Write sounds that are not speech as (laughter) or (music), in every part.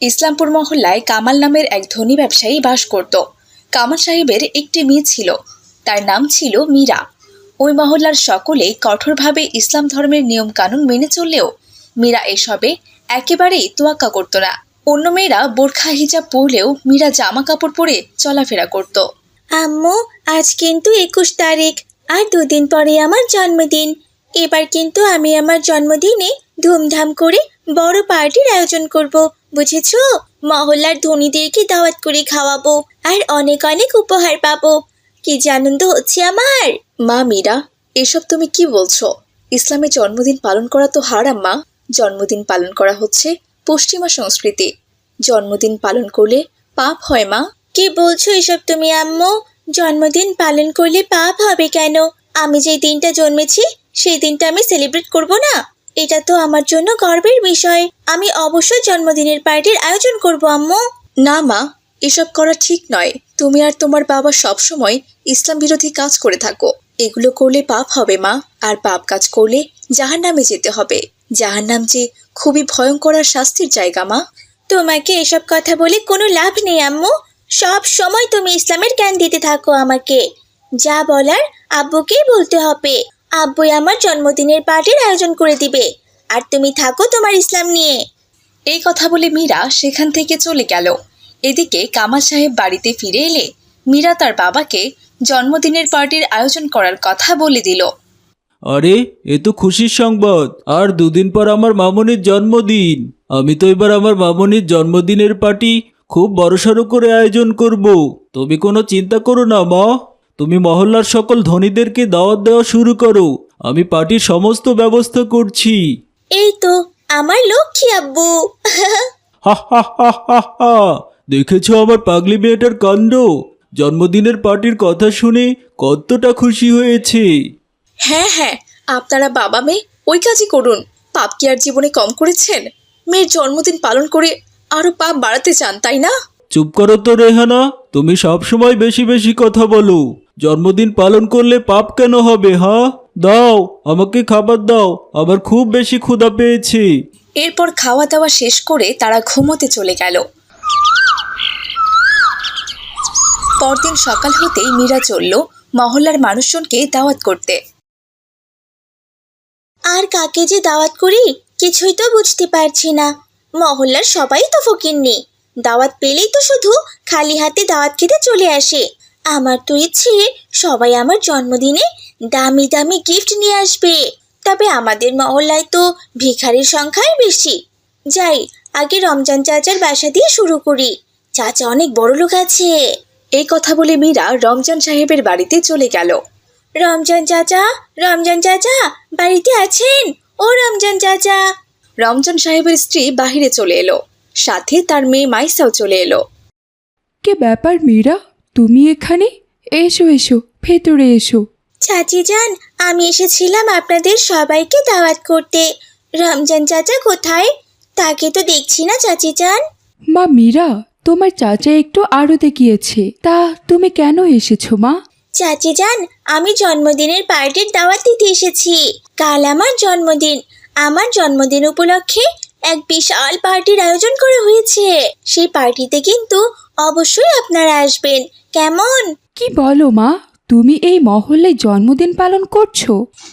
ইসলামপুর মহল্লায় কামাল নামের এক ধনী ব্যবসায়ী বাস করত। কামাল সাহেবের একটি মেয়ে ছিল। তার নাম ছিল মীরা। ওই মহল্লার সকলেই কঠোরভাবে ইসলাম ধর্মের নিয়মকানুন মেনে চললেও মীরা এসবে একেবারেই তোয়াক্কা করতো না। অন্য মেয়েরা বোরখা, হিজাব পরলেও মীরা জামা কাপড় পরে চলাফেরা করত। আম্মু, আজ কিন্তু একুশ তারিখ, আর দুদিন পরে আমার জন্মদিন। এবার কিন্তু আমি আমার জন্মদিনে ধুমধাম করে বড় পার্টির আয়োজন করব। বুঝেছ? মহল্লার ধনীদেরকে দাওয়াত করে খাওয়াবো আর অনেক অনেক উপহার পাবো। কি যে আনন্দ হচ্ছে আমার? মা মীরা এসব তুমি কি বলছো? ইসলামে জন্মদিন পালন করা তো হারাম মা। জন্মদিন পালন করা হচ্ছে পশ্চিমা সংস্কৃতি। জন্মদিন পালন করলে পাপ হয় মা। কি বলছো এসব তুমি আম্মু? জন্মদিন পালন করলে পাপ হবে কেন? আমি যেই দিনটা জন্মেছি সেই দিনটা আমি সেলিব্রেট করব না? এটা তো আমার জন্য গর্বের বিষয়। আমি অবশ্যই জন্মদিনের পার্টির আয়োজন করব আম্মু। না মা এসব করা ঠিক নয়। তুমি আর তোমার বাবা সবসময় ইসলাম বিরোধী কাজ করে থাকো। এগুলো করলে পাপ হবে মা। আর পাপ কাজ করলে জাহান্নামে যেতে হবে। জাহান্নাম যে খুবই ভয়ঙ্কর আর শাস্তির জায়গা মা। তোমাকে এসব কথা বলে কোনো লাভ নেই আম্মু। সব সময় তুমি ইসলামের জ্ঞান দিতে থাকো আমাকে। যা বলার আব্বুকেই বলতে হবে। আব্বুই আমার জন্মদিনের পার্টির আয়োজন করে দিবে। আর তুমি থাকো তোমার ইসলাম নিয়ে। এই কথা বলে মীরা সেখান থেকে চলে গেল। এদিকে কামাল সাহেব বাড়িতে ফিরে এলে মীরা তার বাবাকে জন্মদিনের পার্টির আয়োজন করার কথা বলে দিল। আরে এ তো খুশির সংবাদ। আর দুদিন পর আমার মামনির জন্মদিন। আমি তো এবার আমার মামনির জন্মদিনের পার্টি খুব বড়সড় করে আয়োজন করব। তুমি কোনো চিন্তা করো না মা। তুমি মহল্লার সকল ধনীদেরকে দাওয়াত দেওয়া শুরু করো। আমি পার্টির সমস্ত ব্যবস্থা করছি। এই তো আমার লক্ষ্মী আব্বু। হা হা হা হা হা। দেখেছ আমার পাগলি মেয়েটার কাণ্ড? জন্মদিনের পার্টির কথা শুনে কতটা খুশি হয়েছে। হ্যাঁ হ্যাঁ আপনারা বাবা মেয়ে ওই কাজই করুন। পাপ কি আর জীবনে কম করেছেন? মেয়ের জন্মদিন পালন করে আরও পাপ বাড়াতে চান তাই না? চুপ করো তো রেহানা। তুমি সব সময় বেশি বেশি কথা বলো। জন্মদিন পালন করলে পাপ কেন হবে হ্যাঁ দাও আমাকে খাবার দাও আমার খুব বেশি ক্ষুধা পেয়েছি। এরপর খাওয়া দাওয়া শেষ করে তারা ঘুমোতে চলে গেল। পরদিন সকাল হতেই মীরা চলল মহল্লার মানুষজনকে দাওয়াত করতে। আর কাকে যে দাওয়াত করি কিছুই তো বুঝতে পারছি না। মহল্লার সবাই তো ফকিরনি দাওয়াত পেলেই তো শুধু খালি হাতে দাওয়াত খেতে চলে আসে। আমার তো ইচ্ছে সবাই আমার জন্মদিনে দামি দামি গিফট নিয়ে আসবে। তবে আমাদের মহল্লায় তো ভিখারির সংখ্যাই বেশি। যাই, আগে রমজান চাচার বাসা দিয়ে শুরু করি। চাচা অনেক বড় লোক আছে। এই কথা বলে মীরা রমজান সাহেবের বাড়িতে চলে গেল। রমজান চাচা রমজান চাচা, বাড়িতে আছেন? ও রমজান চাচা। রমজান সাহেবের স্ত্রী বাহিরে চলে এলো। সাথে তার মেয়ে মাইসাও চলে এলো। কে ব্যাপার মীরা? তুমি এখানে? এসো এসো ভেতরে এসো। চাচি যান আমি এসেছিলাম আপনাদের সবাইকে দাওয়াত করতে। রমজান চাচা কোথায়? তাকে তো দেখছি না চাচি যান মা মীরা তোমার চাচা একটু আড়তে গিয়েছে। তা তুমি কেন এসেছ মা? চাচি যান আমি জন্মদিনের পার্টির দাওয়াত দিতে এসেছি। কাল আমার জন্মদিন। আমার জন্মদিন উপলক্ষে এক বিশাল পার্টির আয়োজন করা হয়েছে। সেই পার্টিতে কিন্তু অবশ্যই আপনারা আসবেন। কেমন? কি বলো মা তুমি এই মহল্লে জন্মদিন পালন করছ?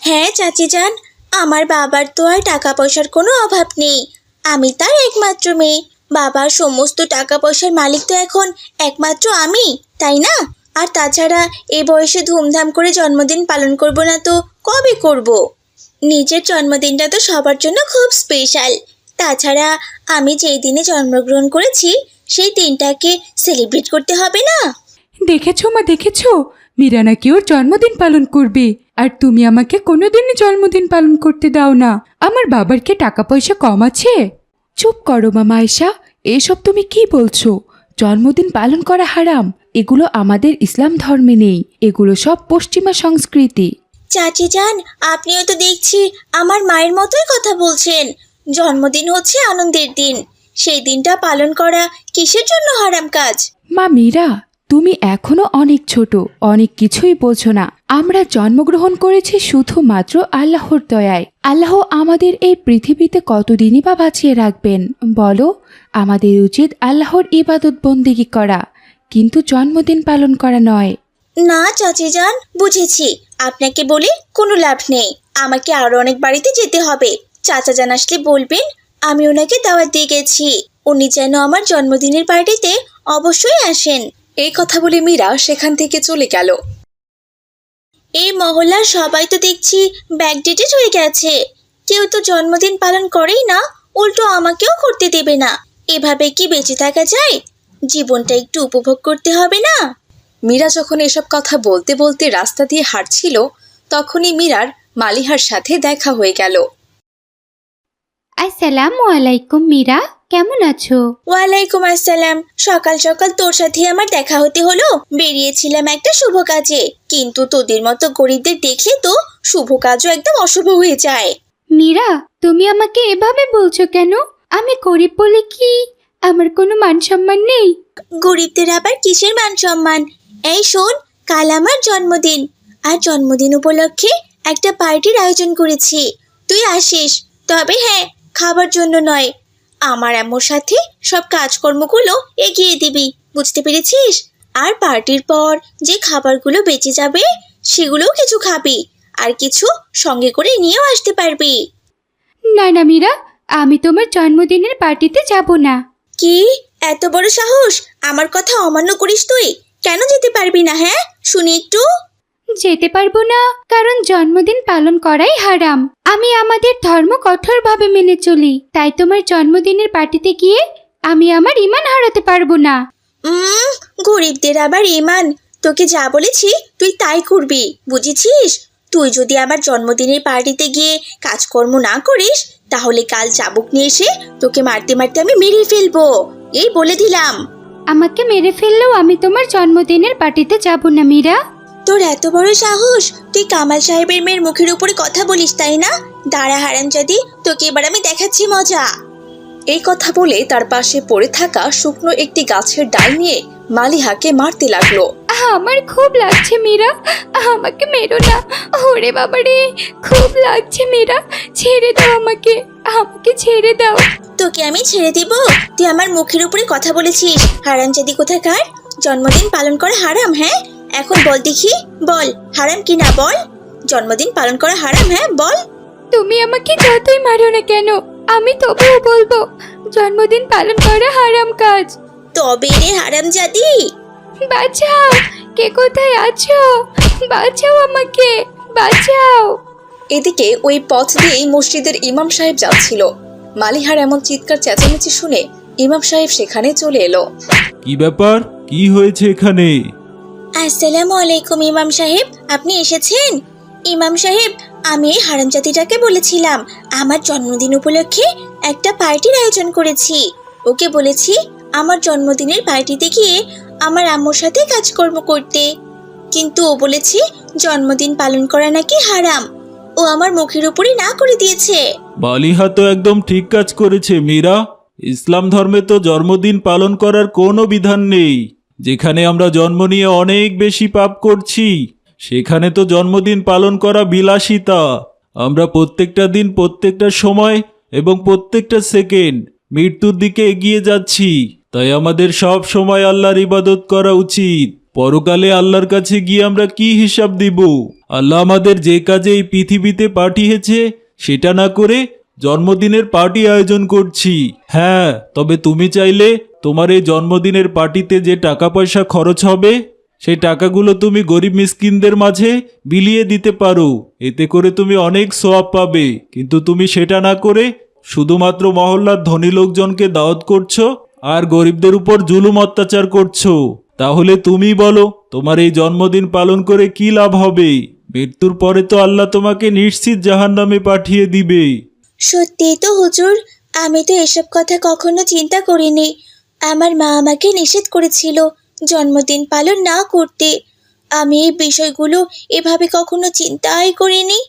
হ্যাঁ চাচি যান আমার বাবার তো আর টাকা পয়সার কোনো অভাব নেই। আমি তার একমাত্র মেয়ে। বাবার সমস্ত টাকা পয়সার মালিক তো এখন একমাত্র আমি তাই না? আর তাছাড়া এ বয়সে ধুমধাম করে জন্মদিন পালন করব না তো কবে করব। নিজের জন্মদিনটা তো সবার জন্য খুব স্পেশাল তাছাড়া আমি যেই দিনে জন্মগ্রহণ করেছি সেই দিনটাকে সেলিব্রেট করতে হবে না? দেখেছ মা দেখেছ? মীরা নাকি ওর জন্মদিন পালন করবে। আর তুমি আমাকে কোনোদিনই জন্মদিন পালন করতে দাও না। আমার বাবার কি টাকা পয়সা কম আছে? চুপ করো মা মায়েশা এসব তুমি কি বলছো? জন্মদিন পালন করা হারাম। এগুলো আমাদের ইসলাম ধর্মে নেই। এগুলো সব পশ্চিমা সংস্কৃতি। চাচি যান আপনিও তো দেখছি আমার মায়ের মতোই কথা বলছেন। জন্মদিন হচ্ছে আনন্দের দিন। সেই দিনটা পালন করা কিসের জন্য হারাম কাজ? মা মীরা তুমি এখনও অনেক ছোট অনেক কিছুই বোঝো না। আমরা জন্মগ্রহণ করেছি শুধুমাত্র আল্লাহর দয়ায়। আল্লাহ আমাদের এই পৃথিবীতে কতদিনই বা বাঁচিয়ে রাখবেন? বলো আমাদের উচিত আল্লাহর ইবাদত বন্দিগি করা কিন্তু জন্মদিন পালন করা নয়। না চাচি যান বুঝেছি। আপনাকে বলে কোনো লাভ নেই। আমাকে আরও অনেক বাড়িতে যেতে হবে। চাচা যান আসলে বলবেন আমি ওনাকে দাওয়াত দিয়ে গেছি। উনি যেন আমার জন্মদিনের পার্টিতে অবশ্যই আসেন। এই কথা বলে মীরা সেখান থেকে চলে গেল। এই মহল্লার সবাই তো দেখছি ব্যাকডেটেড হয়ে গেছে। কেউ তো জন্মদিন পালন করেই না, উল্টো আমাকেও করতে দেবে না। এভাবে কি বেঁচে থাকা যায়? জীবনটা একটু উপভোগ করতে হবে না? মীরা যখন এসব কথা বলতে বলতে রাস্তা দিয়ে হাঁটছিল, তখনই মীরার মালিহার সাথে দেখা হয়ে গেল। আসসালামু আলাইকুম মীরা। কেমন আছো? ওয়ালাইকুম আসসালাম। সকাল সকাল তোর সাথে আমার দেখা হতে হলো। বেরিয়েছিলাম একটা শুভ কাজে। কিন্তু তোদের মতো গরিবদের দেখলে তো শুভ কাজও একদম অশুভ হয়ে যায়। মীরা তুমি আমাকে এভাবে বলছো কেন? আমি গরিব বলে কি? আমার কোনো মান সম্মান নেই। গরিবদের আবার কিসের মান সম্মান এই শোন কাল আমার জন্মদিন। আর জন্মদিন উপলক্ষে একটা পার্টির আয়োজন করেছি। তুই আসিস। তবে হ্যাঁ খাবার জন্য নয়। আমার আম্মুর সাথে সব কাজকর্মগুলো এগিয়ে দিবি বুঝতে পেরেছিস? আর পার্টির পর যে খাবারগুলো বেঁচে যাবে সেগুলোও কিছু খাবি আর কিছু সঙ্গে করে নিয়েও আসতে পারবি। না না মীরা আমি তোমার জন্মদিনের পার্টিতে যাব না। কি? এত বড় সাহস? আমার কথা অমান্য করিস তুই? কেন যেতে পারবি না হ্যাঁ? শুনি একটু। যেতে পারব না কারণ জন্মদিন পালন করাই হারাম। আমি আমাদের ধর্ম কঠোরভাবে মেনে চলি তাই তোমার জন্মদিনের পার্টিতে গিয়ে আমি আমার ইমান হারাতে পারব না। উম, গরিবদের আবার ইমান। তোকে যা বলেছি তুই তাই করবি বুঝেছিস? তুই যদি আমার জন্মদিনের পার্টিতে গিয়ে কাজকর্ম না করিস তাহলে কাল চাবুক নিয়ে এসে তোকে মারতে মারতে আমি মেরে ফেলব। এই বলে দিলাম। আমাকে মেরে ফেললেও আমি তোমার জন্মদিনের পার্টিতে যাব না মীরা। তোর এত বড় সাহস? তুই কামাল সাহেবের মেয়ের মুখের উপরে কথা বলিস তাই না? দাঁড়া হারাম যদি তোকে এবার আমি দেখাচ্ছি মজা। এই কথা বলে তার পাশে পড়ে থাকা শুকনো একটি গাছের ডাল নিয়ে মালিহাকে মারতে লাগল। আমার খুব লাগছে মীরা। আমাকে মেরো না। ওরে বাবারে খুব লাগছে মীরা। ছেড়ে দাও আমাকে। আমাকে ছেড়ে দাও। তোকে আমি ছেড়ে দিব? তুই আমার মুখের উপরে কথা বলেছিস। হারাম যদি কোথাকার? জন্মদিন পালন করা হারাম হ্যাঁ? এখন বল দেখি বল হারাম কি না বল? জন্মদিন পালন করা হারাম হ্যাঁ বল। তুমি আমাকে যতই মারো না কেন আমি তবুও বলব জন্মদিন পালন করা হারাম কাজ। তবে রে হারাম জাদি বাঁচাও কে কোথায় আছো? বাঁচাও আমাকে বাঁচাও। এদিকে ওই পথ দিয়েই মসজিদের ইমাম সাহেব যাচ্ছিল। মালিহার এমন চিৎকার চেঁচামেচি শুনে ইমাম সাহেব সেখানে চলে এলো। কি ব্যাপার? কি হয়েছে এখানে? আসসালামু আলাইকুম, ইমাম সাহেব। আপনি এসেছেন? ইমাম সাহেব, আমি এই হারামজাতিটাকে বলেছিলাম, আমার জন্মদিন উপলক্ষে একটা পার্টির আয়োজন করেছি। ওকে বলেছি, আমার জন্মদিনের পার্টিতে গিয়ে আমার আম্মুর সাথে কাজকর্ম করতে। কিন্তু ও বলেছে, জন্মদিন পালন করা নাকি হারাম। ও আমার মুখের উপরে না করে দিয়েছে। মালিহা তো একদম ঠিক কাজ করেছে, মীরা। ইসলাম ধর্মে তো জন্মদিন পালন করার কোনো বিধান নেই। যেখানে আমরা জন্ম নিয়ে অনেক বেশি পাপ করছি, সেখানে তো জন্মদিন পালন করা বিলাসিতা। আমরা প্রত্যেকটা দিন, প্রত্যেকটা সময় এবং প্রত্যেকটা সেকেন্ড মৃত্যুর দিকে এগিয়ে যাচ্ছি। তাই আমাদের সব সময় আল্লাহর ইবাদত করা উচিত। পরকালে আল্লাহর কাছে গিয়ে আমরা কি হিসাব দিব? আল্লাহ আমাদের যে কাজে এই পৃথিবীতে পাঠিয়েছে, সেটা না করে জন্মদিনের পার্টি আয়োজন করছি। হ্যাঁ তবে তুমি চাইলে তোমার এই জন্মদিনের পার্টিতে যে টাকা পয়সা খরচ হবে, সেই টাকাগুলো তুমি গরিব মিসকিনদের মাঝে বিলিয়ে দিতে পারো। এতে করে তুমি অনেক সোয়াব পাবে। কিন্তু তুমি সেটা না করে শুধুমাত্র মহল্লার ধনী লোকজনকে দাওয়াত করছ আর গরিবদের উপর জুলুম অত্যাচার করছ। তাহলে তুমি বলো, তোমার এই জন্মদিন পালন করে কি লাভ হবে? মৃত্যুর পরে তো আল্লাহ তোমাকে নিশ্চিত জাহান্নামে পাঠিয়ে দিবে। সত্যি তো হুজুর, আমি তো এসব কথা কখনো চিন্তা করিনি। আমার মা আমাকে নিষেধ করেছিল জন্মদিন পালন না করতে। আমি এই বিষয়গুলো এভাবে কখনো চিন্তাই করিনি।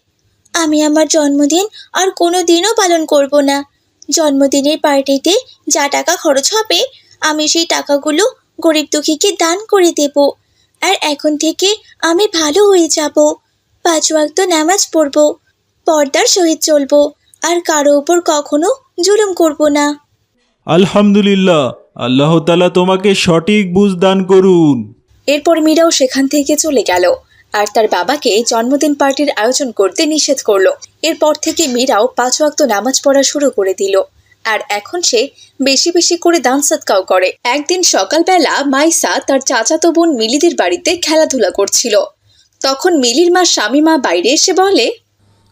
আমি আমার জন্মদিন আর কোনো দিনও পালন করব না। জন্মদিনের পার্টিতে যা টাকা খরচ হবে, আমি সেই টাকাগুলো গরিব দুঃখীকে দান করে দেব। আর এখন থেকে আমি ভালো হয়ে যাব। পাঁচ ওয়াক্ত নামাজ পড়ব, পর্দার সহিত চলবো, আর কারও উপর কখনো জুলুম করব না। আলহামদুলিল্লাহ। আল্লাহ তালা তোমাকে সঠিক বুঝ দান করুন। এরপর মীরাও সেখান থেকে চলে গেল আর তার বাবাকে জন্মদিন পার্টির আয়োজন করতে নিষেধ করল। এরপর থেকে মীরাও পাঁচ ওয়াক্ত নামাজ পড়া শুরু করে দিল। আর এখন সে বেশি বেশি করে দান সৎকাও করে। একদিন সকালবেলা মাইসা তার চাচাতো বোন মিলিদের বাড়িতে খেলাধুলা করছিল। তখন মিলির মা স্বামী মা বাইরে এসে বলে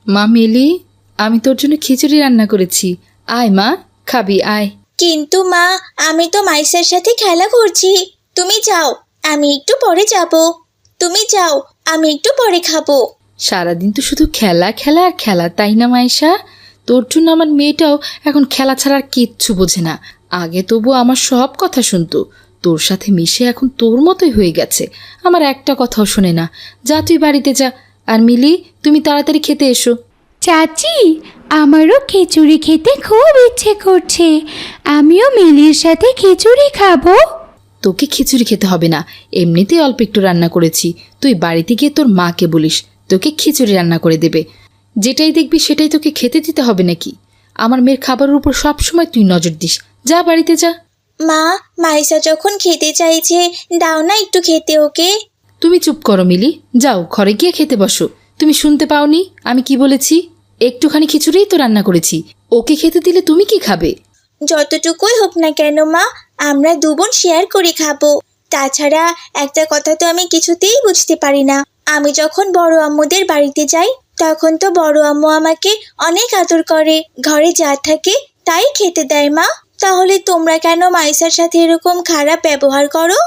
মা মিলি আমি তোর জন্য খিচুড়ি রান্না করেছি। আয় মা খাবি আয়। কিন্তু মা, আমি তো মাইসার সাথে খেলা করছি। তুমি যাও, আমি একটু পরে যাব। তুমি যাও, আমি একটু পরে খাব। সারাদিন তো শুধু খেলা খেলা আর খেলা, তাই না মাইশা? তোর জন্য আমার মেয়েটাও এখন খেলা ছাড়া আর কিচ্ছু বোঝে না। আগে তবু আমার সব কথা শুনতো। তোর সাথে মিশে এখন তোর মতোই হয়ে গেছে। আমার একটা কথাও শোনে না। যা, তুই বাড়িতে যা। আর মিলি, তুমি তাড়াতাড়ি খেতে এসো। চাচি আমারও খিচুড়ি খেতে খুব ইচ্ছে করছে। আমিও মিলির সাথে খিচুড়ি খাব। তোকে খিচুড়ি খেতে হবে না এমনিতেই অল্প একটু রান্না করেছি। তুই বাড়িতে গিয়ে তোর মাকে বলিস তোকে খিচুড়ি রান্না করে দেবে। যেটাই দেখবি সেটাই তোকে খেতে দিতে হবে নাকি? আমার মেয়ের খাবারের উপর সবসময় তুই নজর দিস। যা বাড়িতে যা। মা মাইসা যখন খেতে চাইছে দাও না একটু খেতে ওকে। তুমি চুপ করো মিলি যাও ঘরে গিয়ে খেতে বসো। তুমি শুনতে পাওনি? আমি কি বলেছি? একটুখানি খিচুড়িই তো রান্না করেছি। ওকে খেতে দিলে তুমি কি খাবে? যতটুকুই হোক না কেন, মা, আমরা দু বোন শেয়ার করে খাব। তাছাড়া একটা কথা তো আমি কিছুতেই বুঝতে পারি না। আমি যখন বড় আম্মুদের বাড়িতে যাই, তখন তো বড় আম্মু আমাকে অনেক আদর করে। ঘরে যা থাকে তাই খেতে দেয়, মা। তাহলে তোমরা কেন মাইসার সাথে এরকম খারাপ ব্যবহার করো?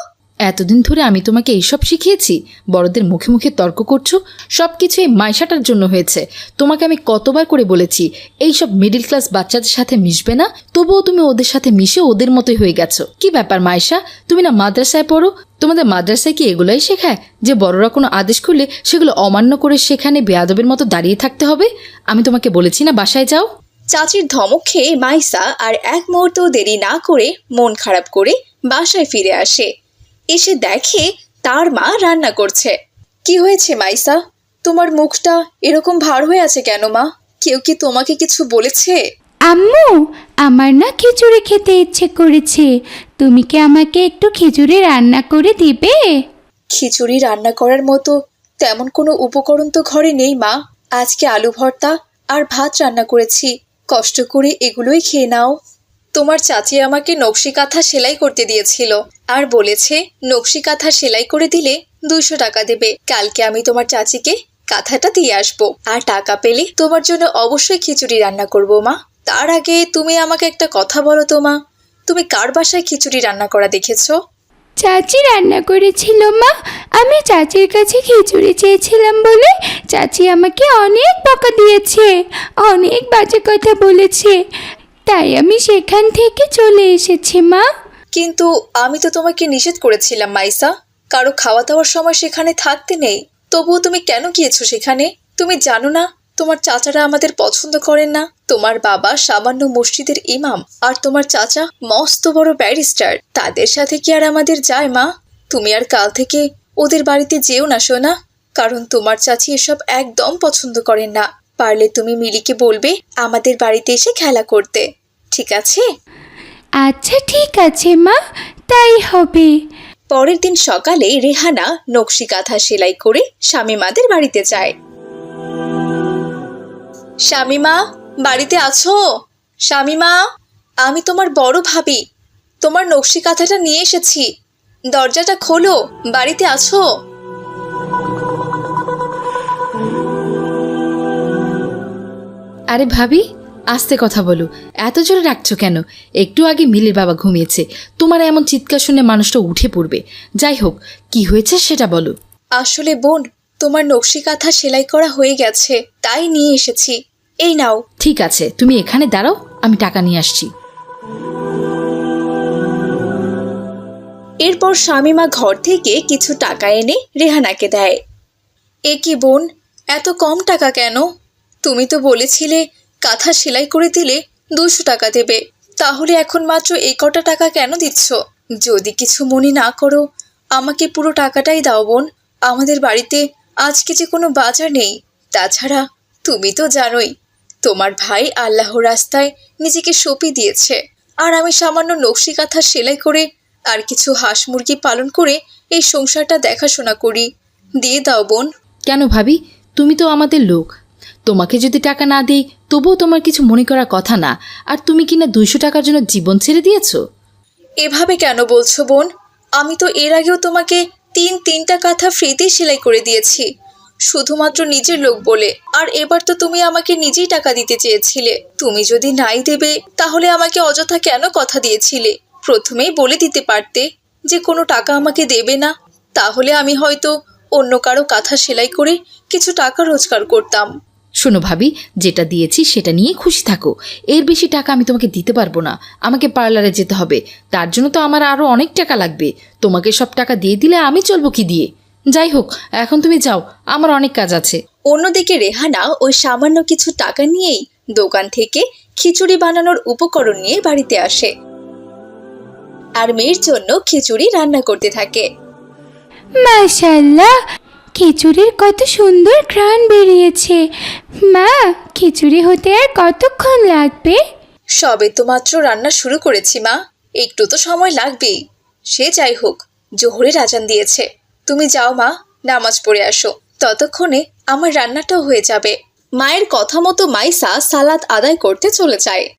এতদিন ধরে আমি তোমাকে এইসব শিখিয়েছি, বড়দের মুখে মুখে তর্ক করছ সব কিছু এই মাইশাটার জন্য হয়েছে। তোমাকে আমি কতবার করে বলেছি, এইসব মিডিল ক্লাস বাচ্চাদের সাথে মিশবে না, তবুও তুমি ওদের সাথে মিশে ওদের মতোই হয়ে গেছো। কি ব্যাপার মাইশা, তুমি না মাদ্রাসায় পড়ো? তোমাদের মাদ্রাসায় কি এগুলাই শেখায়, যে বড়রা কোনো আদেশ করলে সেগুলো অমান্য করে সেখানে বেয়াদবের মতো দাঁড়িয়ে থাকতে হবে? আমি তোমাকে বলেছি না বাসায় যাও। চাচির ধমক খেয়ে মাইসা আর এক মুহূর্তও দেরি না করে মন খারাপ করে বাসায় ফিরে আসে। এসে দেখে তার মা রান্না করছে। কি হয়েছে মাইসা? তোমার মুখটা এরকম ভার হয়ে আছে কেন মা? কেউ কি তোমাকে কিছু বলেছে? আম্মু আমার না খিচুড়ি খেতে ইচ্ছে করেছে। তুমি কি আমাকে একটু খিচুড়ি রান্না করে দিবে? খিচুড়ি রান্না করার মতো তেমন কোনো উপকরণ তো ঘরে নেই মা। আজকে আলু ভর্তা আর ভাত রান্না করেছি। কষ্ট করে এগুলোই খেয়ে নাও। তোমার চাচি আমাকে নকশি কাঁথা সেলাই করতে দিয়েছিল আর বলেছে নকশি কাঁথা সেলাই করে দিলে দুইশো টাকা দেবে। কালকে আমি তোমার চাচিকে কাঁথাটা দিয়ে আসব। আর টাকা পেলে তোমার জন্য অবশ্যই খিচুড়ি রান্না করব, মা। তার আগে তুমি আমাকে একটা কথা বলো তো, মা। তুমি কার বাসায় খিচুড়ি রান্না করা দেখেছ? চাচি রান্না করেছিল, মা। আমি চাচির কাছে খিচুড়ি চেয়েছিলাম বলে চাচি আমাকে অনেক বকা দিয়েছে, অনেক বাজে কথা বলেছে। তাই আমি সেখান থেকে চলে এসেছি, মা। কিন্তু আমি তো তোমাকে নিষেধ করেছিলাম, মাইসা। কারও খাওয়া দাওয়ার সময় সেখানে থাকতে নেই। তবুও তুমি কেন গিয়েছো সেখানে? তুমি জানো না, তোমার চাচারা আমাদের পছন্দ করেন না। তোমার বাবা সামান্য মসজিদের ইমাম, আর তোমার চাচা মস্ত বড় ব্যারিস্টার। তাদের সাথে কি আর আমাদের যায়, মা? তুমি আর কাল থেকে ওদের বাড়িতে যেও না শোনা কারণ তোমার চাচি এসব একদম পছন্দ করেন না। পারলে তুমি মিলিকে বলবে আমাদের বাড়িতে এসে খেলা করতে। ঠিক আছে? আচ্ছা ঠিক আছে মা তাই হবে। পরের দিন সকালে রেহানা নকশি কাঁথা সেলাই করে স্বামীমাদের বাড়িতে যায়। স্বামীমা বাড়িতে আছো? স্বামীমা আমি তোমার বড় ভাবি। তোমার নকশি কাঁথাটা নিয়ে এসেছি। দরজাটা খোলো বাড়িতে আছো? আরে ভাবি আস্তে কথা বলো। এত জোরে রাখছো কেন? একটু আগে মিলির বাবা ঘুমিয়েছে। তোমার এমন চিৎকার শুনে মানুষটা উঠে পড়বে। যাই হোক কি হয়েছে সেটা বলো। আসলে বোন তোমার নকশি কাঁথা সেলাই করা হয়ে গেছে তাই নিয়ে এসেছি। এই নাও। ঠিক আছে তুমি এখানে দাঁড়াও আমি টাকা নিয়ে আসছি। এরপর স্বামীমা ঘর থেকে কিছু টাকা এনে রেহানাকে দেয়। এ কি বোন এত কম টাকা কেন? তুমি তো বলেছিলে, কাঁথা সেলাই করে দিলে দুশো টাকা দেবে। তাহলে এখন মাত্র এই কটা টাকা কেন দিচ্ছ? যদি কিছু মনে না করো, আমাকে পুরো টাকাটাই দাও বোন। আমাদের বাড়িতে আজকে যে কোনো বাজার নেই, তাছাড়া তুমি তো জানোই, তোমার ভাই আল্লাহর রাস্তায় নিজেকে সঁপে দিয়েছে। আর আমি সামান্য নকশি কাঁথা সেলাই করে আর কিছু হাঁস মুরগি পালন করে এই সংসারটা দেখাশোনা করি। দিয়ে দাও বোন। কেন ভাবি? তুমি তো আমাদের লোক। তোমাকে যদি টাকা না দিই, তবুও তোমার কিছু মনে করার কথা না। আর তুমি কিনা দুইশো টাকার জন্য জীবন ছেড়ে দিয়েছ? এভাবে কেন বলছো, বোন? আমি তো এর আগেও তোমাকে তিন তিনটা কাঁথা ফ্রিতেই সেলাই করে দিয়েছি। শুধুমাত্র নিজের লোক বলে। আর এবার তো তুমি আমাকে নিজেই টাকা দিতে চেয়েছিলে। তুমি যদি নাই দেবে, তাহলে আমাকে অযথা কেন কথা দিয়েছিলে? প্রথমেই বলে দিতে পারতে যে কোনো টাকা আমাকে দেবে না। তাহলে আমি হয়তো অন্য কারও কাঁথা সেলাই করে কিছু টাকা রোজগার করতাম। শোনো ভাবি যেটা দিয়েছি সেটা নিয়ে খুশি থাকো। এর বেশি টাকা আমি তোমাকে দিতে পারব না। আমাকে পার্লারে যেতে হবে। তার জন্য তো আমার আরও অনেক টাকা লাগবে। তোমাকে সব টাকা দিয়ে দিলে আমি চলবো কি দিয়ে? যাই হোক এখন তুমি যাও। আমার অনেক কাজ আছে। অন্যদিকে রেহানা ওই সামান্য কিছু টাকা নিয়েই দোকান থেকে খিচুড়ি বানানোর উপকরণ নিয়ে বাড়িতে আসে। আর মেয়ের জন্য খিচুড়ি রান্না করতে থাকে। মাশাল্লাহ খিচুড়ির কত সুন্দর ঘ্রাণ বেরিয়েছে। মা, খিচুড়ি হতে আর কতক্ষণ লাগবে? সবে তো মাত্র রান্না শুরু করেছি, মা। একটু তো সময় লাগবেই। সে যাই হোক, জোহরের আজান দিয়েছে। তুমি যাও, মা, নামাজ পড়ে আসো। ততক্ষণে আমার রান্নাটাও হয়ে যাবে। মায়ের কথা মতো মাইসা সালাদ আদায় করতে চলে যায়।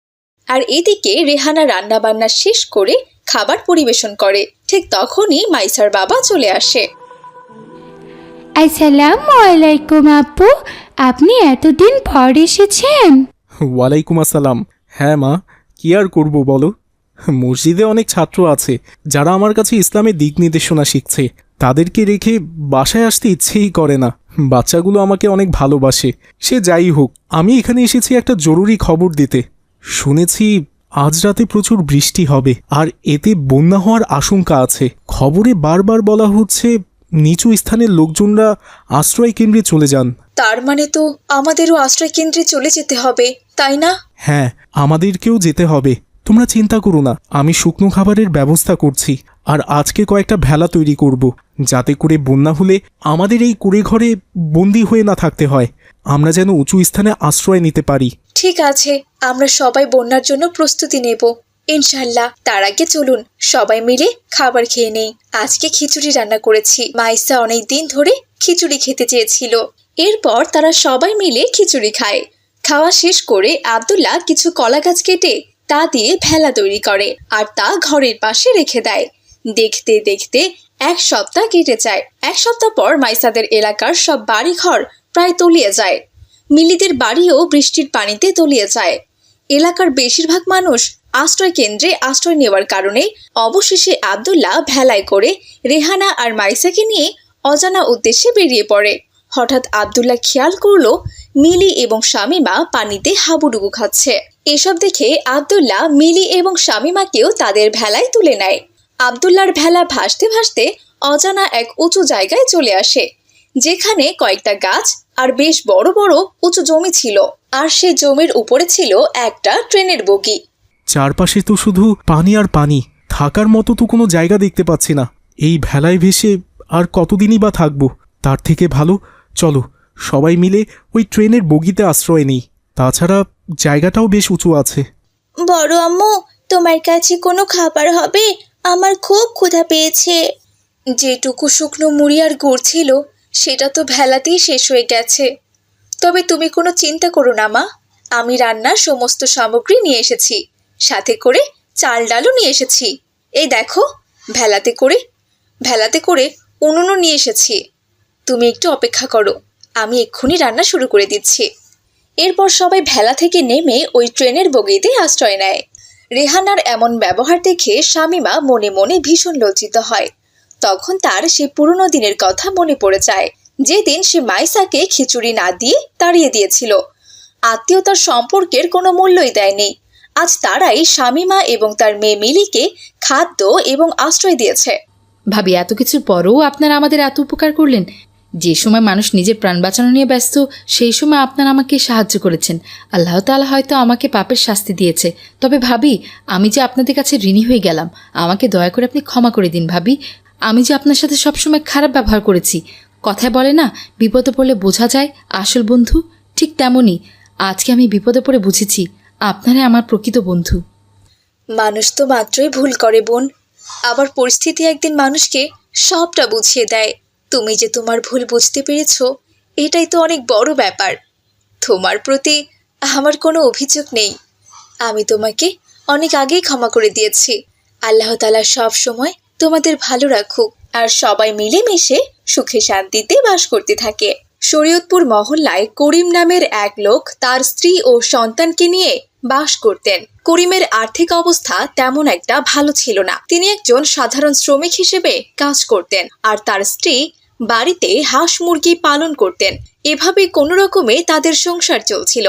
আর এদিকে রেহানা রান্না বান্না শেষ করে খাবার পরিবেশন করে। ঠিক তখনই মাইসার বাবা চলে আসে। আসসালামু আলাইকুম আপু, আপনি এতদিন পর এসেছেন? ওয়ালাইকুম আসসালাম। হ্যাঁ মা, কি আর করব বলো? মসজিদে অনেক ছাত্র আছে, যারা আমার কাছে ইসলামের দিক নির্দেশনা শিখছে। তাদেরকে রেখে বাসায় আসতে ইচ্ছেই করে না। বাচ্চাগুলো আমাকে অনেক ভালোবাসে। সে যাই হোক, আমি এখানে এসেছি একটা জরুরি খবর দিতে। শুনেছি আজ রাতে প্রচুর বৃষ্টি হবে, আর এতে বন্যা হওয়ার আশঙ্কা আছে। খবরে বারবার বলা হচ্ছে নিচু স্থানের লোকজনরা আশ্রয় কেন্দ্রে চলে যান। তার মানে তো আমাদেরও আশ্রয় কেন্দ্রে চলে যেতে হবে তাই না? হ্যাঁ আমাদেরকেও যেতে হবে। তোমরা চিন্তা করো না আমি শুকনো খাবারের ব্যবস্থা করছি আর আজকে কয়েকটা ভেলা তৈরি করব যাতে করে বন্যা হলে আমাদের এই কুড়ে ঘরে বন্দি হয়ে না থাকতে হয়। আমরা যেন উঁচু স্থানে আশ্রয় নিতে পারি। ঠিক আছে আমরা সবাই বন্যার জন্য প্রস্তুতি নেব। ইনশাল্লাহ তার আগে চলুন, সবাই মিলে খাবার খেয়ে নেই। আজকে খিচুড়ি রান্না করেছি। মাইসা অনেক দিন ধরে খিচুড়ি খেতে চেয়েছিল। এরপর তারা সবাই মিলে খিচুড়ি খায়। খাওয়া শেষ করে আব্দুল্লাহ কিছু কলা গাছ কেটে তা দিয়ে ভেলা তৈরি করে আর তা ঘরের পাশে রেখে দেয়। দেখতে দেখতে এক সপ্তাহ কেটে যায়। এক সপ্তাহ পর মাইসাদের এলাকার সব বাড়ি ঘর প্রায় তলিয়ে যায়। মিলিদের বাড়িও বৃষ্টির পানিতে তলিয়ে যায়। এলাকার বেশিরভাগ মানুষ আশ্রয় কেন্দ্রে আশ্রয় নেওয়ার কারণে অবশেষে আব্দুল্লাহ ভেলায় করে রেহানা আর মাইসাকে নিয়ে অজানা উদ্দেশ্যে বেরিয়ে পড়ে। হঠাৎ আব্দুল্লাহ খেয়াল করল, মিলি এবং শামিমা পানিতে হাবুডুবু খাচ্ছে। এসব দেখে আব্দুল্লাহ মিলি এবং শামিমাকেও তাদের ভেলায় তুলে নেয়। আবদুল্লার ভেলা ভাসতে ভাসতে অজানা এক উঁচু জায়গায় চলে আসে, যেখানে কয়েকটা গাছ আর বেশ বড় বড় উঁচু জমি ছিল। আর সে জমির উপরে ছিল একটা ট্রেনের বগি। চারপাশে তো শুধু পানি আর পানি, থাকার মতো তো কোনো জায়গা দেখতে পাচ্ছি না। এই ভেলায় ভেসে আর কতদিনই বা থাকব? তার থেকে ভালো, চলো, সবাই মিলে ওই ট্রেনের বগিতে আশ্রয় নেই। তাছাড়া জায়গাটাও বেশ উঁচু আছে। বড় আম্মু, তোমার কাছে কোনো খাবার হবে? আমার খুব ক্ষুধা পেয়েছে। যেটুকু শুকনো মুড়ি আর গুড় ছিল, সেটা তো ভেলাতেই শেষ হয়ে গেছে। তবে তুমি কোনো চিন্তা করো না, মা। আমি রান্নার সমস্ত সামগ্রী নিয়ে এসেছি। সাথে করে চাল ডালও নিয়ে এসেছি। এই দেখো, ভেলাতে করে ভেলাতে করে উনুনও নিয়ে এসেছি। তুমি একটু অপেক্ষা করো, আমি এক্ষুনি রান্না শুরু করে দিচ্ছি। এরপর সবাই ভেলা থেকে নেমে ওই ট্রেনের বগিতে আশ্রয় নেয়। রেহানার এমন ব্যবহার দেখে শামিমা মনে মনে ভীষণ লজ্জিত হয়। তখন তার সে পুরনো দিনের কথা মনে পড়ে যায়, যেদিন সে মাইসাকে খিচুড়ি না দিয়ে তাড়িয়ে দিয়েছিল। আত্মীয়তার সম্পর্কের কোনো মূল্যই দেয়নি। আজ তারাই শামিমা এবং তার মেয়ে মিলিকে খাদ্য এবং আশ্রয় দিয়েছে। ভাবি, এত কিছুর পরও আপনারা আমাদের এত উপকার করলেন। যে সময় মানুষ নিজের প্রাণ বাঁচানো নিয়ে ব্যস্ত, সেই সময় আপনারা আমাকে সাহায্য করেছেন। আল্লাহ তাআলা হয়তো আমাকে পাপের শাস্তি দিয়েছে। তবে ভাবি, আমি যে আপনাদের কাছে ঋণী হয়ে গেলাম, আমাকে দয়া করে আপনি ক্ষমা করে দিন ভাবি। আমি যে আপনার সাথে সবসময় খারাপ ব্যবহার করেছি। কথায় বলে না, বিপদে পড়লে বোঝা যায়, আসল বন্ধু ঠিক তেমনই। আজকে আমি বিপদে পড়ে বুঝেছি আপনারাই আমার প্রকৃত বন্ধু। মানুষ তো মাত্রই ভুল করে, বোন। আবার পরিস্থিতি একদিন মানুষকে সবটা বুঝিয়ে দেয়। তুমি যে তোমার ভুল বুঝতে পেরেছ, এটাই তো অনেক বড় ব্যাপার। তোমার প্রতি আমার কোনো অভিযোগ নেই। আমি তোমাকে অনেক আগেই ক্ষমা করে দিয়েছি। আল্লাহ তালা সব সময় তোমাদের ভালো রাখুক আর সবাই মিলেমিশে সুখে শান্তিতে বাস করতে থাকে। শরীয়তপুর মহল্লায় করিম নামের এক লোক তার স্ত্রী ও সন্তানকে নিয়ে বাস করতেন। করিমের আর্থিক অবস্থা তেমন একটা ভালো ছিল না। তিনি একজন সাধারণ শ্রমিক হিসেবে কাজ করতেন আর তার স্ত্রী বাড়িতে হাঁস মুরগি পালন করতেন। এভাবে কোনো রকমে তাদের সংসার চলছিল।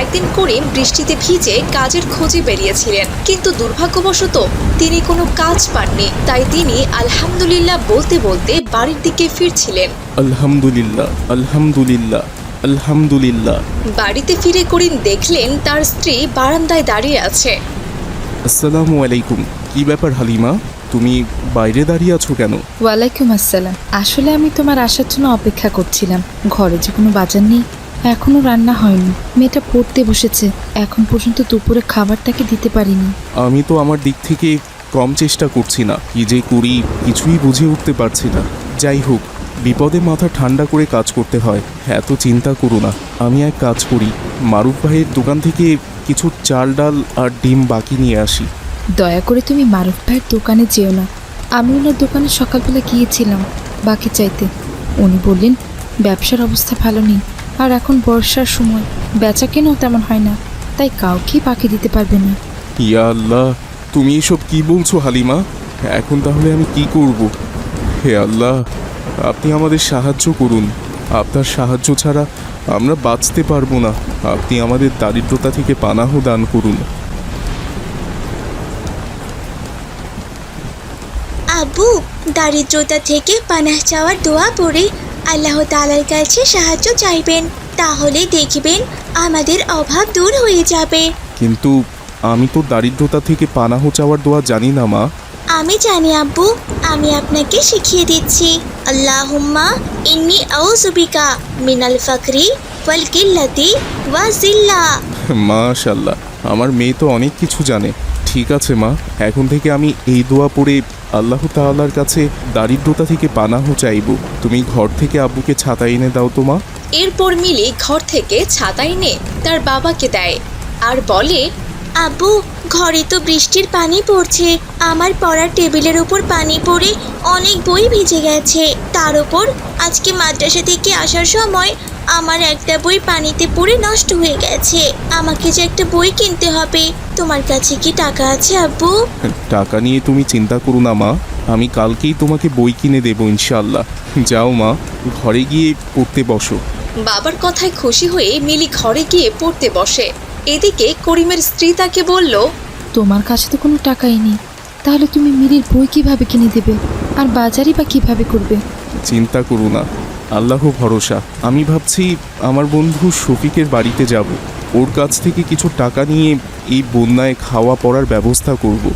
একদিন করিম বৃষ্টিতে ভিজে কাজের খোঁজে বেরিয়েছিলেন। কিন্তু দুর্ভাগ্যবশত তিনি কোনো কাজ পাননি। তাই তিনি আলহামদুলিল্লাহ বলতে বলতে বাড়ির দিকে ফিরছিলেন। আলহামদুলিল্লাহ আলহামদুলিল্লাহ আলহামদুলিল্লাহ। বাড়িতে ফিরে করিম দেখলেন তার স্ত্রী বারান্দায় দাঁড়িয়ে আছে। আসসালামু আলাইকুম। কি ব্যাপার হালিমা? তুমি বাইরে দাঁড়িয়ে আছো কেন? ওয়ালাইকুম আসসালাম। আসলে আমি তোমার আসার জন্য অপেক্ষা করছিলাম। ঘরে যে কোনো বাজার নেই। এখনও রান্না হয়নি। মেয়েটা পড়তে বসেছে। এখন পর্যন্ত দুপুরে খাবারটাকে দিতে পারিনি। আমি তো আমার দিক থেকে কম চেষ্টা করছি না। কি যে করি কিছুই বুঝে উঠতে পারছি না। যাই হোক বিপদে মাথা ঠান্ডা করে কাজ করতে হয়। এত চিন্তা করো না। আমি এক কাজ করি। মারুফ ভাইয়ের দোকান থেকে কিছু চাল ডাল আর ডিম বাকি নিয়ে আসি। দয়া করে তুমি মারুফ ভাইয়ের দোকানে যেও না। আমি ওনার দোকানে সকালবেলা গিয়েছিলাম বাকি চাইতে। উনি বললেন ব্যবসার অবস্থা ভালো নেই। আর এখন বর্ষার সময়। বেচা কেনাও তেমন হয় না তাই কাউকেই বাকি দিতে পারবে না। ইয়া আল্লাহ তুমি এসব কি বলছো হালিমা? এখন তাহলে আমি কি করব? হে আল্লাহ আপনি আমাদের সাহায্য করুন। আপনার সাহায্য ছাড়া আমরা বাঁচতে পারব না। আপনি আমাদের দারিদ্রতা থেকে পানাহ দান করুন। আব্বু দারিদ্রতা থেকে পানাহ চাওয়ার দোয়া পড়ে। আল্লাহ তালার কাছে সাহায্য চাইবেন তাহলে দেখবেন আমাদের অভাব দূর হয়ে যাবে। কিন্তু আমি তো দারিদ্রতা থেকে পানাহ চাওয়ার দোয়া জানি না মা। আমি জানি আব্বু আমি আপনাকে শিখিয়ে দিচ্ছি। আল্লাহুম্মা ইন্নি আউযুবিকা মিনাল ফাকরি ওয়াল কিল্লাতি ওয়া জিল্লা (laughs) মাশাল্লাহ আমার মেয়ে তো অনেক কিছু জানে। ঠিক আছে মা। এখন থেকে আমি এই দোয়া পড়ে আল্লাহ তাআলার কাছে দারিদ্রতা থেকে পানাহ চাইব। তুমি ঘর থেকে আব্বুকে ছাতা এনে দাও তো মা। এরপর মিলি ঘর থেকে ছাতা এনে তার বাবাকে দেয় আর বলে আব্বু ঘরে তো বৃষ্টির পানি পড়ছে। আমার পড়ার টেবিলের উপর পানি পড়ে অনেক বই ভিজে গেছে। তার উপর আজকে মাদ্রাসা থেকে আসার সময় আমার একটা বই পানিতে পড়ে নষ্ট হয়ে গেছে। আমাকে যে একটা বই কিনতে হবে। তোমার কাছে কি টাকা আছে আব্বু? টাকা নিয়ে তুমি চিন্তা করো না মা। আমি কালকেই তোমাকে বই কিনে দেবো ইনশাল্লাহ যাও মা ঘরে গিয়ে পড়তে বসো। বাবার কথায় খুশি হয়ে মিলি ঘরে গিয়ে পড়তে বসে। এদিকে করিমের স্ত্রী তাকে বলল তোমার কাছে তো কোনো টাকাই নেই। তাহলে তুমি মিলির বই কীভাবে কিনে দেবে? আর বাজারই বা কীভাবে করবে? চিন্তা করো না। আল্লাহ ভরসা। আমি ভাবছি আমার বন্ধু শফিকের বাড়িতে যাব। ওর কাছ থেকে কিছু টাকা নিয়ে এই বন্যায় খাওয়া পড়ার ব্যবস্থা করব।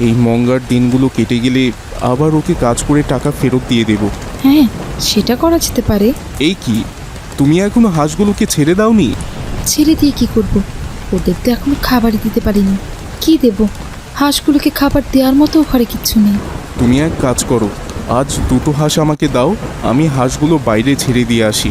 এই মঙ্গার দিনগুলো কেটে গেলে আবার ওকে কাজ করে টাকা ফেরত দিয়ে দেব। হ্যাঁ সেটা করা যেতে পারে। এই কি? তুমি এখনও হাঁসগুলোকে ছেড়ে দাওনি? ছেড়ে দিয়ে কি করব? ওদের তো এখনও খাবারই দিতে পারিনি। কি দেব? হাঁসগুলোকে খাবার দেওয়ার মতো ঘরে কিচ্ছু নেই। তুমি এক কাজ করো আজ দুটো হাঁস আমাকে দাও আমি হাঁসগুলো বাইরে ছেড়ে দিয়ে আসি।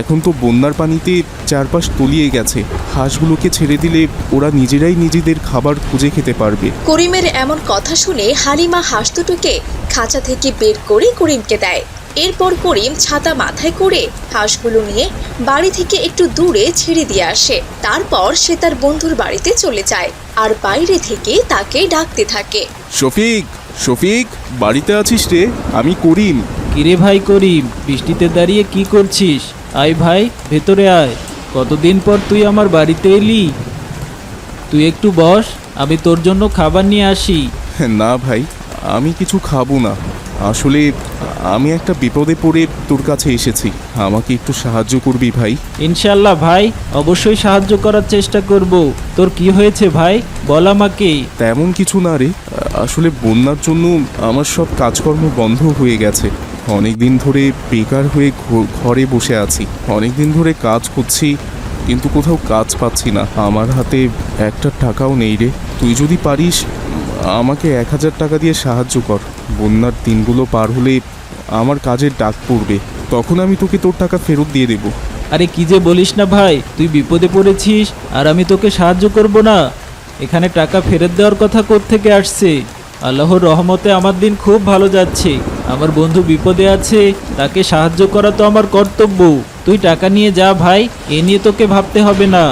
এখন তো বন্যার পানিতে চারপাশ তলিয়ে গেছে। হাঁসগুলোকে ছেড়ে দিলে ওরা নিজেরাই নিজেদের খাবার খুঁজে খেতে পারবে। করিমের এমন কথা শুনে হালিমা হাঁস দুটোকে খাঁচা থেকে বের করে করিমকে দেয়। এরপর করিম ছাতা মাথায় করে হাঁসগুলো নিয়ে বাড়ি থেকে একটু দূরে ছেড়ে দিয়ে আসে। তারপর সে তার বন্ধুর বাড়িতে চলে যায় আর বাইরে থেকে তাকে ডাকতে থাকে। শফিক! শফিক বাড়িতে আছিস রে? আমি করিম। কিরে ভাই করিম বৃষ্টিতে দাঁড়িয়ে কি করছিস? আয় ভাই ভেতরে আয়। কতদিন পর তুই আমার বাড়িতে এলি? তুই একটু বস আমি তোর জন্য খাবার নিয়ে আসি। না ভাই আমি কিছু খাব না। আসলে আমি একটা বিপদে পড়ে তোর কাছে এসেছি। আমাকে একটু সাহায্য করবি ভাই। ইনশাল্লাহ ভাই অবশ্যই সাহায্য করার চেষ্টা করব। তোর কি হয়েছে ভাই? বল আমাকে। তেমন কিছু না রে। আসলে বন্যার জন্য আমার সব কাজকর্ম বন্ধ হয়ে গেছে। অনেক দিন ধরে বেকার হয়ে ঘরে বসে আছি। অনেক দিন ধরে কাজ করছি কিন্তু কোথাও কাজ পাচ্ছি না। আমার হাতে একটা টাকাও নেই রে। তুই যদি পারিস আমাকে এক হাজার টাকা দিয়ে সাহায্য কর। বন্যার দিনগুলো পার হলে আমার কাজের ডাক পড়বে। তখন আমি তোকে তোর টাকা ফেরত দিয়ে দেবো। আরে কি যে বলিস না ভাই তুই বিপদে পড়েছিস আর আমি তোকে সাহায্য করব না। এখানে টাকা ফেরত দেওয়ার কথা থেকে আসছে? আল্লাহর রহমতে আমার দিন খুব ভালো যাচ্ছে। আমার বন্ধু বিপদে আছে তাকে সাহায্য করা তো আমার কর্তব্য। তুই টাকা নিয়ে যা ভাই এ নিয়ে তোকে ভাবতে হবে না।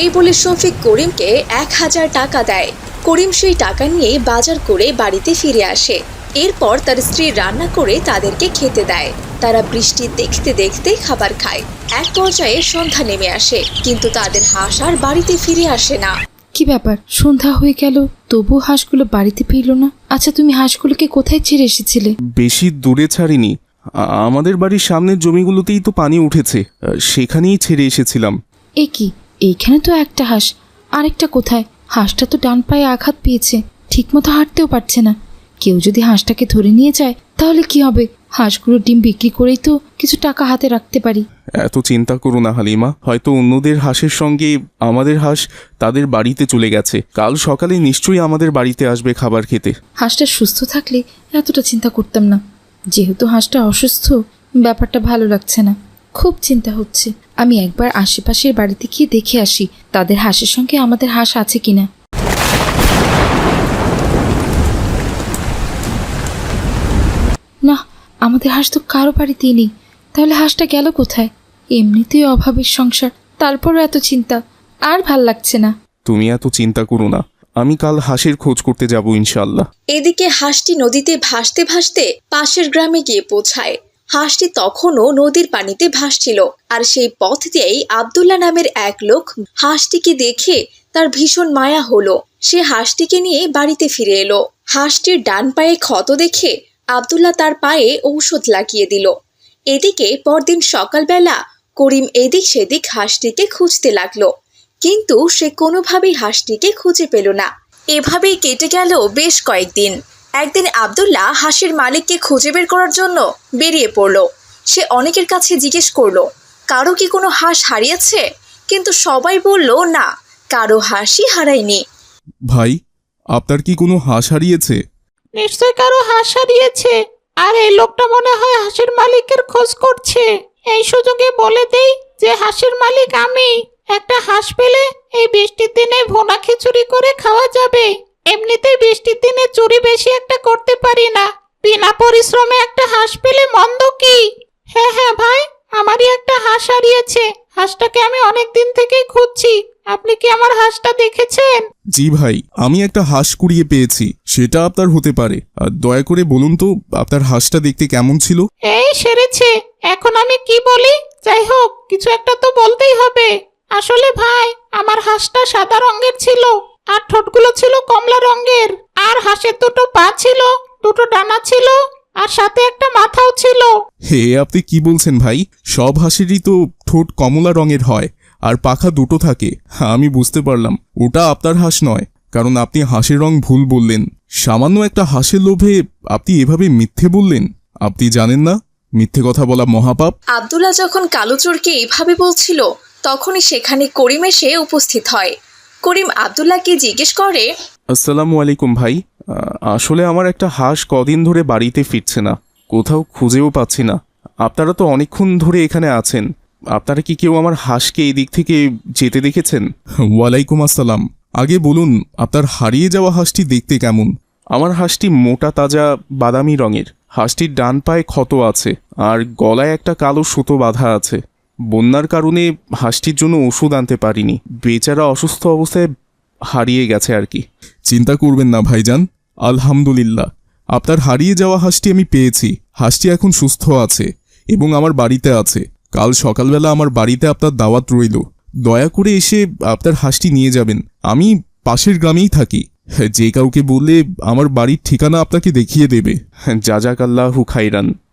এই বলে শফিক করিমকে এক হাজার টাকা দেয়। করিম সেই টাকা নিয়ে বাজার করে বাড়িতে ফিরে আসে। এরপর তার স্ত্রী রান্না করে তাদেরকে খেতে দেয়। তারা বৃষ্টি দেখতে দেখতে খাবার খায়। এক পর্যায়ে সন্ধ্যা নেমে আসে কিন্তু তাদের হাঁস আর বাড়িতে ফিরে আসে না। কি ব্যাপার? সন্ধ্যা হয়ে গেল তবু হাঁসগুলো বাড়িতে ফিরল না? আচ্ছা তুমি হাঁসগুলোকে কোথায় ছেড়ে এসেছিলে? বেশি দূরে ছাড়িনি। আ- আমাদের বাড়ির সামনের জমিগুলোতেই তো পানি উঠেছে। আ, সেখানেই ছেড়ে এসেছিলাম। এ কি? এইখানে তো একটা হাঁস। আরেকটা কোথায়? হাঁসটা তো ডান পায়ে আঘাত পেয়েছে ঠিকমতো হাঁটতেও পারছে না। কেউ যদি হাঁসটাকে ধরে নিয়ে যায় তাহলে কি হবে? হাঁসগুলোর ডিম বিক্রি করেই তো কিছু টাকা হাতে রাখতে পারি। এত চিন্তা করো না হালিমা। হয়তো অন্যদের হাঁসের সঙ্গে আমাদের হাঁস তাদের বাড়িতে চলে গেছে। কাল সকালে নিশ্চয়ই আমাদের বাড়িতে আসবে খাবার খেতে। হাঁসটা সুস্থ থাকলে এতটা চিন্তা করতাম না। যেহেতু হাঁসটা অসুস্থ ব্যাপারটা ভালো লাগছে না। খুব চিন্তা হচ্ছে। আমি একবার আশেপাশের বাড়িতে গিয়ে দেখে আসি তাদের হাঁসের সঙ্গে আমাদের হাঁস আছে কিনা। না আমাদের হাঁস তো কারও বাড়িতেই নেই। তাহলে হাঁসটা গেল কোথায়? এমনিতেই অভাবের সংসার তারপরও এত চিন্তা। আর ভালো লাগছে না। তুমি এত চিন্তা করো না। আমি কাল হাঁসের খোঁজ করতে যাব ইনশাল্লাহ এদিকে হাঁসটি নদীতে ভাসতে ভাসতে পাশের গ্রামে গিয়ে পৌঁছায়। হাঁসটি তখনও নদীর পানিতে ভাসছিল আর সেই পথ দিয়েই আবদুল্লাহ নামের এক লোক হাঁসটিকে দেখে তার ভীষণ মায়া হলো। সে হাঁসটিকে নিয়ে বাড়িতে ফিরে এলো। হাঁসটির ডান পায়ে ক্ষত দেখে আবদুল্লাহ তার পায়ে ঔষধ লাগিয়ে দিল। এদিকে পরদিন সকালবেলা করিম এদিক সেদিক হাঁসটিকে খুঁজতে লাগল। কিন্তু সে কোনোভাবেই হাঁসটিকে খুঁজে পেল না। এভাবেই কেটে গেল বেশ কয়েকদিন। একদিন আবদুল্লাহ হাঁসের মালিককে খুঁজে বের করার জন্য বেরিয়ে পড়ল। সে অনেকের কাছে জিজ্ঞেস করল কারও কি কোনো হাঁস হারিয়েছে? কিন্তু সবাই বলল না কারও হাঁসই হারায়নি। ভাই আপনার কি কোনো হাঁস হারিয়েছে? নিশ্চয় কারও হাঁস হারিয়েছে। আর এই লোকটা মনে হয় হাঁসের মালিকের খোঁজ করছে। এই সুযোগে বলে দেই যে হাঁসের মালিক আমি। একটা হাঁস পেলে এই বৃষ্টির দিনে ভোনা খিচুড়ি করে খাওয়া যাবে। এমনিতেই বৃষ্টির দিনে চুরি বেশি একটা করতে পারি না। বিনা পরিশ্রমে একটা হাঁস পেলে মন্দ কি? হ্যাঁ হ্যাঁ ভাই আমারই একটা হাঁস হারিয়েছে। হাঁসটাকে আমি অনেক দিন থেকেই খুঁজছি। আপনি কি আমার হাঁসটা দেখেছেন? জি ভাই আমি একটা হাঁস কুড়িয়ে পেয়েছি। সেটা আপনার হতে পারে। আর দয়া করে বলুন তো আপনার হাঁসটা দেখতে কেমন ছিল? এই সেরেছে। এখন আমি কি বলি? যাই হোক কিছু একটা তো বলতেই হবে। আসলে ভাই আমার হাঁসটা সাদা রঙের ছিল। আর ঠোঁটগুলো ছিল কমলা রঙের আর হাঁসের দুটো পা ছিল দুটো ডানা ছিল আর সাথে একটা মাথাও ছিল। হে আপনি কি বলছেন ভাই? সব হাঁসেরই তো ঠোঁট কমলা রঙের হয় আর পাখা দুটো থাকে। আমি বুঝতে পারলাম ওটা আপনার হাঁস নয়। কারণ আপনি হাঁসের রং ভুল বললেন। সামান্য একটা হাঁসের লোভে আপনি এভাবে মিথ্যে বললেন? আপনি জানেন না? মিথ্যে কথা বলা মহাপাপ। আবদুল্লাহ যখন কালুচোরকে এভাবে বলছিল তখনই সেখানে করিম এসে উপস্থিত হয়। করিম আবদুল্লাহকে জিজ্ঞেস করে? আসসালামু আলাইকুম ভাই। আসলে আমার একটা হাঁস কদিন ধরে বাড়িতে ফিরছে না। কোথাও খুঁজেও পাচ্ছি না। আপনারা তো অনেকক্ষণ ধরে এখানে আছেন। আপনারা কি কেউ আমার হাঁসকে এই দিক থেকে যেতে দেখেছেন? ওয়ালাইকুম আসসালাম। আগে বলুন আপনার হারিয়ে যাওয়া হাঁসটি দেখতে কেমন? আমার হাঁসটি মোটা তাজা বাদামি রঙের। হাঁসটির ডান পায়ে ক্ষত আছে আর গলায় একটা কালো সুতো বাঁধা আছে। বন্যার কারণে হাঁসটির জন্য ওষুধ আনতে পারিনি। বেচারা অসুস্থ অবস্থায় হারিয়ে গেছে আর কি। চিন্তা করবেন না ভাইজান আলহামদুলিল্লাহ। আপনার হারিয়ে যাওয়া হাঁসটি আমি পেয়েছি। হাঁসটি এখন সুস্থ আছে এবং আমার বাড়িতে আছে। কাল সকালবেলা আমার বাড়িতে আপনার দাওয়াত রইল। দয়া করে এসে আপনার হাঁসটি নিয়ে যাবেন। আমি পাশের গ্রামেই থাকি। যে কাউকে বললে আমার বাড়ির ঠিকানা আপনাকে দেখিয়ে দেবে। জাজাক আল্লাহু খাইরান।